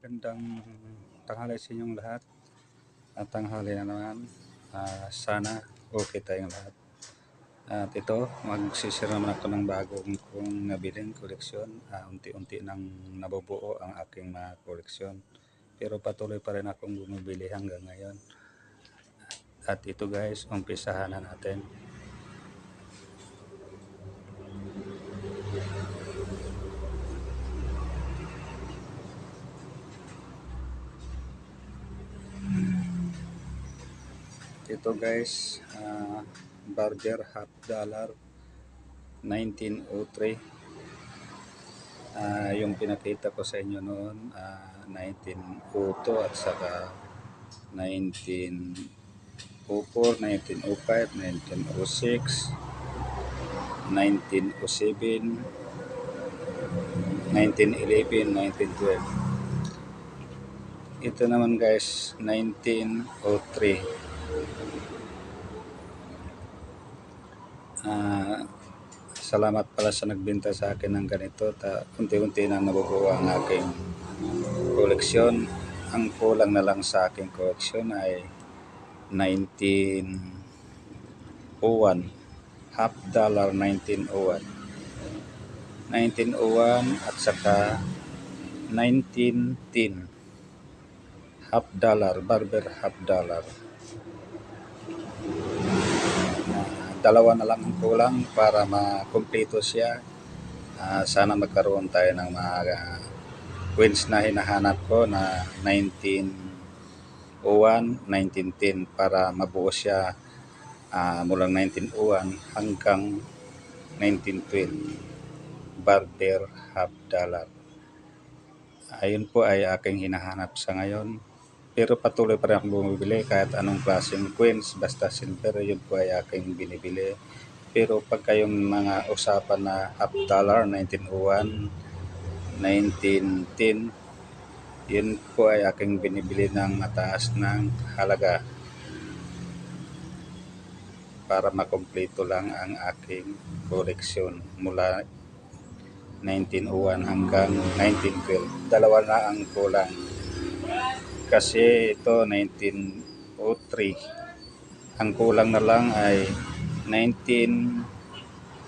Magandang tanghali sa inyong lahat. At tanghali na naman. Ah, sana okay tayong lahat. At ito, magsisira naman ako ng bagong kong nabiling koleksyon. Ah, unti-unti nang nabubuo ang aking mga koleksyon. Pero patuloy pa rin akong bumibili hanggang ngayon. At ito guys, umpisahan na natin. Ito guys, ah, burger half dollar 1903. Ah, yung pinakita ko sa inyo noon, ah, 1902 at saka 1904, 1905, 1906, 1907, 1911, 1912. Ito naman guys, 1903. Ah, salamat pala sa nagbenta sa akin ng ganito. Unti-unti na nabubuo ang aking koleksyon. Ang kulang na lang sa aking koleksyon ay 1901. Half dollar 1901. 1901 at saka 1910. Half dollar, barber half dollar. Dalawa na lang ang kulang para makumpleto siya. Ah, sana magkaroon tayo ng mga ah, coins na hinahanap ko na 1901, 1910 para mabuo siya ah, mula 1901 hanggang 1912. Barber half dollar. Ayun po ay aking hinahanap sa ngayon. Pero patuloy pa rin akong bumibili kahit anong klaseng coins, basta silver, yun po ay aking binibili. Pero pag kayong mga usapan na half dollar, 1901, 1910, yun po ay aking binibili ng mataas ng halaga para makompleto lang ang aking koleksyon mula 1901 hanggang 1912. Dalawa na ang kulang. Kasi ito 1903. Ang kulang na lang ay 1901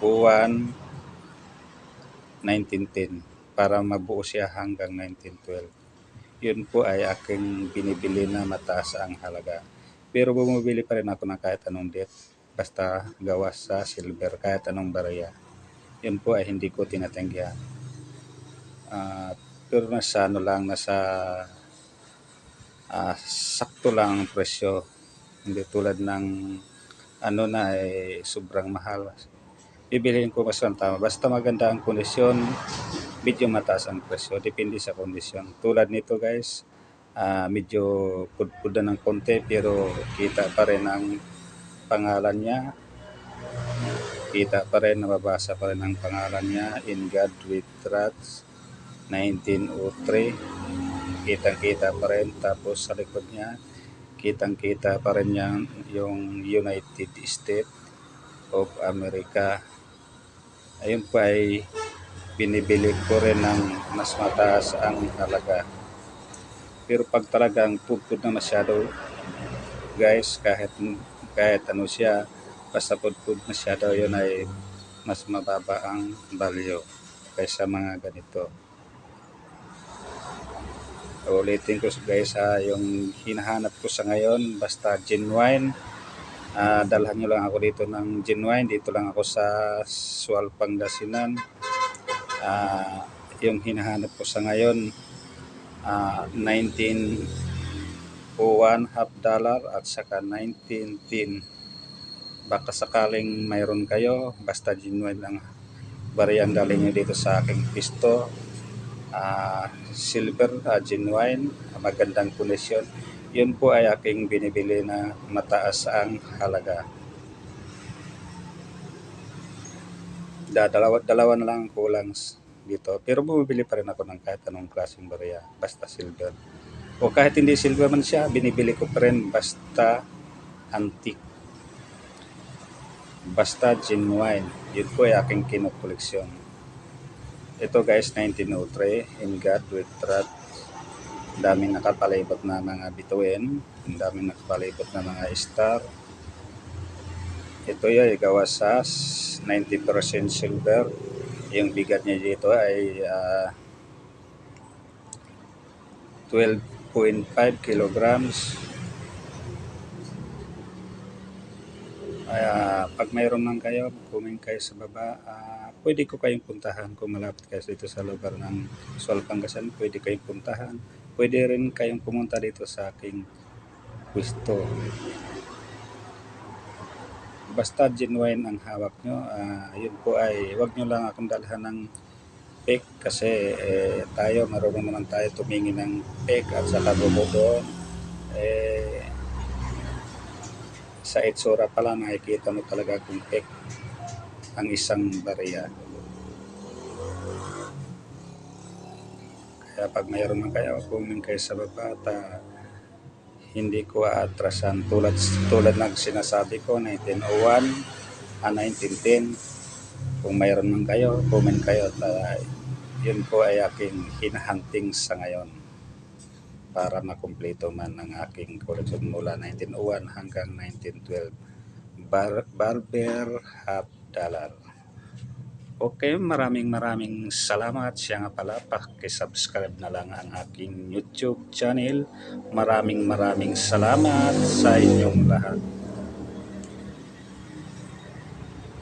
1910 para mabuo siya hanggang 1912. Yun po ay aking binibili na mataas ang halaga. Pero bumibili pa rin ako ng kahit anong date. Basta gawas sa silver kahit anong barya. Yun po ay hindi ko tinatanggihan. Ah, pero nasa ano lang, nasa ah, sakto lang ang presyo. Hindi tulad ng ano na ay sobrang mahal. Bibiliin ko mas ang tama. Basta maganda ang kondisyon, medyo mataas ang presyo. Depende sa kondisyon. Tulad nito guys, ah, medyo pudpud na ng konti pero kita pa rin ang pangalan niya. Kita pa rin, nababasa pa rin ang pangalan niya. In God We Trust, 1903. Kitang-kita pa rin. Tapos sa likod niya, kitang-kita pa rin yung, yung United States of America. Ayun pa ay binibili ko rin ng mas mataas ang halaga. Pero pag talagang pupud na masyado, guys, kahit kahit ano siya, basta pudpud masyado yun ay mas mababa ang value kaysa mga ganito. Ulitin ko guys ha, yung hinahanap ko sa ngayon, basta genuine. Ah, dalhan nyo lang ako dito ng genuine. Dito lang ako sa Sual Pangasinan. Ah, yung hinahanap ko sa ngayon, ah, 1901 half dollar at saka 1910. Baka sakaling mayroon kayo, basta genuine lang bariyan galing nyo dito sa aking pisto. Ah, silver, ah, genuine, magandang kondisyon. Yun po ay aking binibili na mataas ang halaga. Da, dalawa, dalawa na lang ang kulang dito. Pero bumibili pa rin ako ng kahit anong klaseng barya, basta silver. O kahit hindi silver man siya, binibili ko pa rin basta antique. Basta genuine. Yun po ay aking kinukoleksyon. Ito guys, 1903, In God We Trust. Daming nakapalibot na mga bituin. Ang daming nakapalibot na mga star. Ito ay gawa sa 90% silver. Yung bigat niya dito ay ah, 12.5 kilograms. Kaya pag mayroon man kayo, comment kayo sa baba. Ah, pwede ko kayong puntahan kung malapit kayo dito sa lugar ng Sual, Pangasan. Pwede kayong puntahan. Pwede rin kayong pumunta dito sa aking pwesto. Basta genuine ang hawak nyo. Ah, yun po ay, wag nyo lang akong dalhan ng fake kasi eh, tayo, marunong naman tayo tumingin ng fake at saka doon. Eh, sa itsura pa lang nakikita mo talaga kung fake ang isang barya. Kaya pag mayroon man kayo, comment kayo sa baba at ah, hindi ko aatrasan tulad tulad ng sinasabi ko 1901 ah, 1910 kung mayroon man kayo comment kayo at ah, yun po ay aking hinahunting sa ngayon para makumpleto man ang aking collection mula 1901 hanggang 1912 Bar- barber half dollar Okay, maraming maraming salamat. Siya nga pala, pakisubscribe na lang ang aking YouTube channel. Maraming maraming salamat sa inyong lahat.